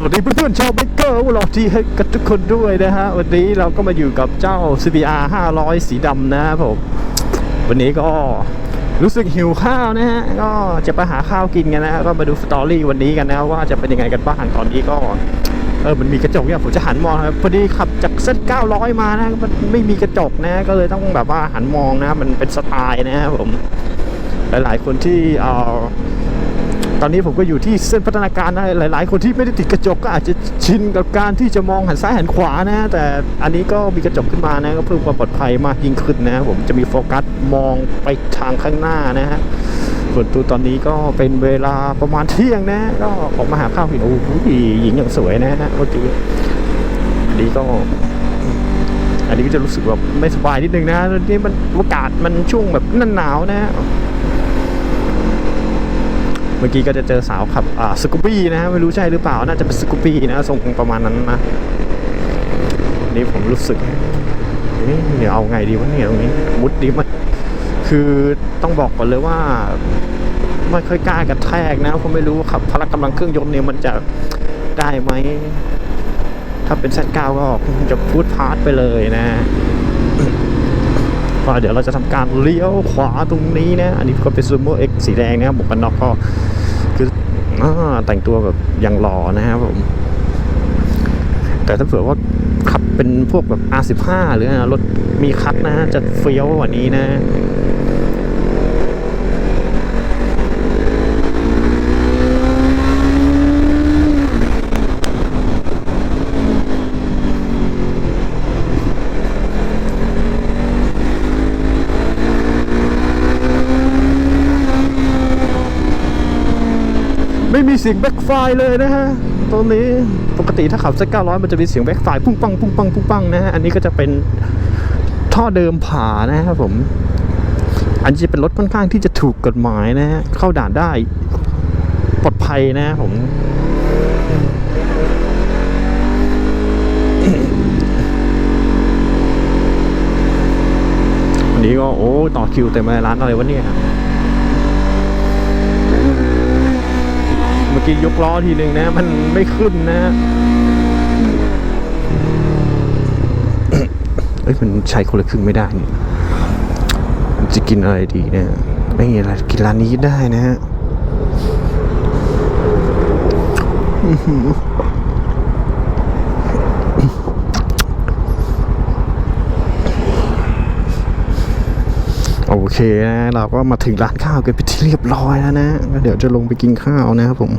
สวัสดีเพื่อนๆชาวไบเกอร์วอลทีให้กับทุกคนด้วยนะฮะ วันนี้เราก็มาอยู่กับเจ้า CBR 500 สีดำนะครับผม วันนี้ก็รู้สึกหิวข้าวนะฮะ ก็จะไปหาข้าวกินกันนะฮะก็มาดูสตอรี่วันนี้กันนะว่าจะเป็นยังไงกันบ้างตอนนี้ก็ เออมันมีกระจกเนี่ยผมจะหันมองครับพอดีขับจากเส้น900 มานะมันไม่มีกระจกนะ ก็เลยต้องแบบว่าหันมองนะ มันเป็นสไตล์นะครับผม หลายๆคนที่เอ่อ ตอนนี้ผมก็อยู่ที่เส้นพัฒนาการนะหลาย ๆ คนที่ไม่ได้ติดกระจกก็อาจจะชินกับการที่จะมองหันซ้ายหันขวานะ แต่อันนี้ก็มีกระจกขึ้นมานะก็เพิ่มความปลอดภัยมากยิ่งขึ้นนะผมจะมีโฟกัสมองไปทางข้างหน้านะฮะส่วนตัวตอนนี้ก็เป็นเวลาประมาณเที่ยงนะ ก็ออกมาหาข้าวกินโอ้โหหญิงอย่างสวยนะฮะเมื่อกี้อันนี้ก็อันนี้ก็จะรู้สึกแบบไม่สบายนิดนึงนะนี่มันอากาศมันช่วงแบบหนหนาวนะ เมื่อกี้ก็จะเจอสาวขับอ่าสกูปี้นะฮะไม่รู้ใช่หรือเปล่าน่าจะเป็นสกูปี้นะทรงประมาณนั้นนะนี่ผมรู้สึกเอ๊ะเดี๋ยวเอาไงดีวะเนี่ยตรงนี้มุดดีมันคือต้องบอกก่อนเลยว่าไม่ค่อยกล้ากระแทกนะเพราะไม่รู้ว่าขับพละกำลังเครื่องยนต์เนี่ยมันจะได้ไหมถ้าเป็น Z9 ก็คงจะพูดพาร์ทไปเลยนะก็เดี๋ยวเราจะทำการเลี้ยวขวาตรงนี้นะ อันนี้ก็เป็นซูโม่เอ็กสีแดงนะบหมวกกันน็อกก็ คืออแต่งตัวแบบยังหล่อนะครับผม แต่ถ้าเผื่อว่าขับเป็นพวกแบบ R15 หรือรถมีคัทนะฮะจะเฟี้ยวกว่านี้นะ ไม่มีเสียงแบ็คไฟเลยนะฮะตรงนี้ปกติถ้าขับเซ็ต900มันจะมีเสียงแบ็คไฟปุ้งปังปุ้งปังปุ้งปังนะฮะอันนี้ก็จะเป็นท่อเดิมผ่านะครับผม อันนี้จะเป็นรถค่อนข้างที่จะถูกกฎหมายนะฮะเข้าด่านได้ปลอดภัยนะผมอันนี้ก็โอ้ต่อคิวเต็มเลยร้านอะไรวะเนี่ย มื่อกี้ยกล้อทีหนึ่งนะ มันไม่ขึ้นนะเอ้ยมันใช้คนละครึ่งไม่ได้นี่จะกินอะไรดีเนี่ยไม่มีอะไรกินร้านนี้ได้นะฮะอื้อหือ โอเคนะเราก็มาถึงร้านข้าวกันไปที่เรียบร้อยแล้วนะ เดี๋ยวจะลงไปกินข้าวนะครับผม